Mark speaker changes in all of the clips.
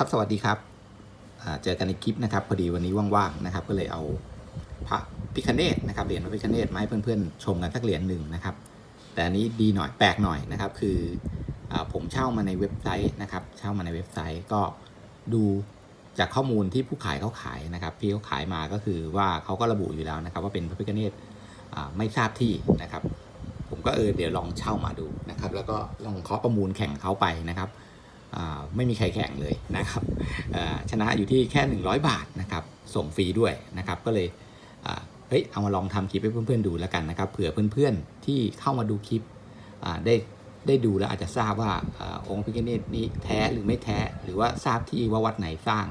Speaker 1: ครับสวัสดีครับเจอกันในคลิปนะครับพอดีวันนี้ว่างๆนะครับ ก็เลยเอาพระพิคเนตนะครับเหรียญพระพิคเนตมาให้เพื่อนๆชมกันสักเหรียญหนึ่งนะครับ แต่อันนี้ดีหน่อยแปลกหน่อยนะครับ คืออผมเช่ามาในเว็บไซต์นะครับ เช่ามาในเว็บไซต์ก็ดูจากข้อมูลที่ผู้ขายเขาขายนะครับที่เขาขายมาก็คือว่าเขาก็ระบุอยู่แล้วนะครับ ว่าเป็นพระพิคเนตไม่ทราบที่นะครับ ผมก็เออเดี๋ยวลองเช่ามาดูนะครับ แล้วก็ลองเคาะประมูลแข่งเขาไปนะครับ ไม่มีใครแข่งเลยนะครับชนะอยู่ที่แค่ 100 บาทนะครับส่งฟรีด้วยนะครับก็เลยเฮ้ยเอามาลองทำคลิปให้เพื่อนๆดูแล้วกันนะครับเผื่อเพื่อนๆที่เข้ามาดูคลิปได้ได้ดูแล้วอาจจะทราบว่าอองค์พิฆเนตนี้แท้หรือไม่แท้ หรือว่าทราบที่ว่าวัดไหนสร้าง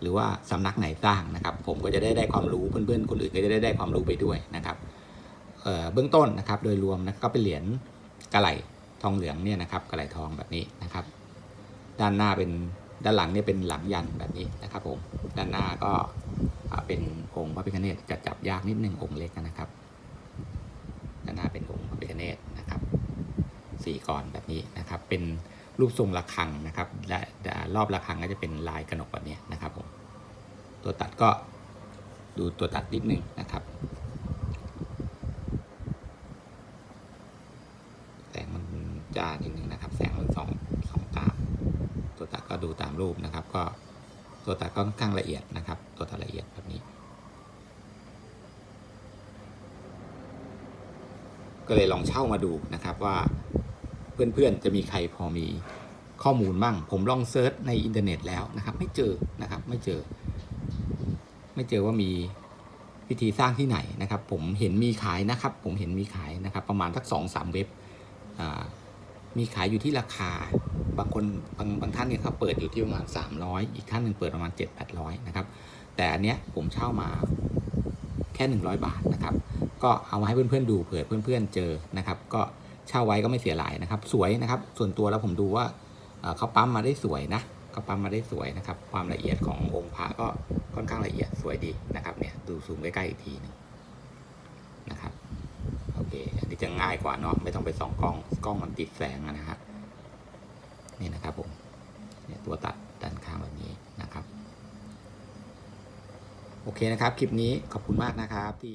Speaker 1: หรือว่าสำนักไหนสร้างนะครับ ผมก็จะได้ได้ความรู้เพื่อนๆคนอื่นก็จะได้ได้ความรู้ไปด้วยนะครับเอ่อเบื้องต้นนะครับโดยรวมนะก็เป็นเหรียญกระไหลทองเหลืองเนี่ยนะครับกระไหลทองแบบนี้นะครับ ด้านหน้าเป็นด้านหลังเนี่ยเป็นหลังยันแบบนี้นะครับผมด้านหน้าก็เป็นองค์พระพิฆเนศจะจับยากนิดนึงองค์เล็กนะครับด้านหน้าเป็นองค์พระพิฆเนศนะครับสี่กรแบบนี้นะครับ เป็นรูปทรงระฆังนะครับและและรอบระฆังก็จะเป็นลายกระหนกแบบนี้นะครับผมตัวตัดก็ดูตัวตัดนิดนึงนะครับแสงมันจ้านิดนึงนะครับแสงมันส่องส่องตาม ตัวตัด ก็ดูตามรูปนะครับ ก็ตัวตัดก็ค่อนข้างละเอียดนะครับ ตัวตัดละเอียดแบบนี้ ก็เลยลองเช่ามาดูนะครับว่าเพื่อนๆจะมีใครพอมีข้อมูลมั่งผมลองเซิร์ชในอินเทอร์เน็ตแล้วนะครับ ไม่เจอนะครับไม่เจอ ไม่เจอว่ามีวิธีสร้างที่ไหนนะครับ ผมเห็นมีขายนะครับ ผมเห็นมีขายนะครับ ประมาณสักสองสามเว็บอ่า มีขายอยู่ที่ราคา บางคนบางบางท่านเนี่ยเขาเปิดอยู่ที่ประมาณ 300 อีกท่านหนึ่งเปิดประมาณ 7 800 นะครับ แต่อันเนี้ยผมเช่ามาแค่ 100 บาทนะครับ ก็เอามาให้เพื่อนๆดูเผื่อเพื่อนๆเจอนะครับ ก็เช่าไว้ก็ไม่เสียหลายนะครับ สวยนะครับ ส่วนตัวแล้วผมดูว่าเขาปั๊มมาได้สวยนะเขาปั๊มมาได้สวยนะครับ ความละเอียดขององค์พระก็ค่อนข้างละเอียดสวยดีนะครับเนี่ยดูซูมใกล้ๆอีกทีหนึงนะครับ จะง่ายกว่าเนาะไม่ต้องไปส่องกล้องกล้องมันติดแสงนะครับนี่นะครับผมเนี่ยตัวตัดด้านข้างแบบนี้นะครับ โอเคนะครับ คลิปนี้ขอบคุณมากนะครับที่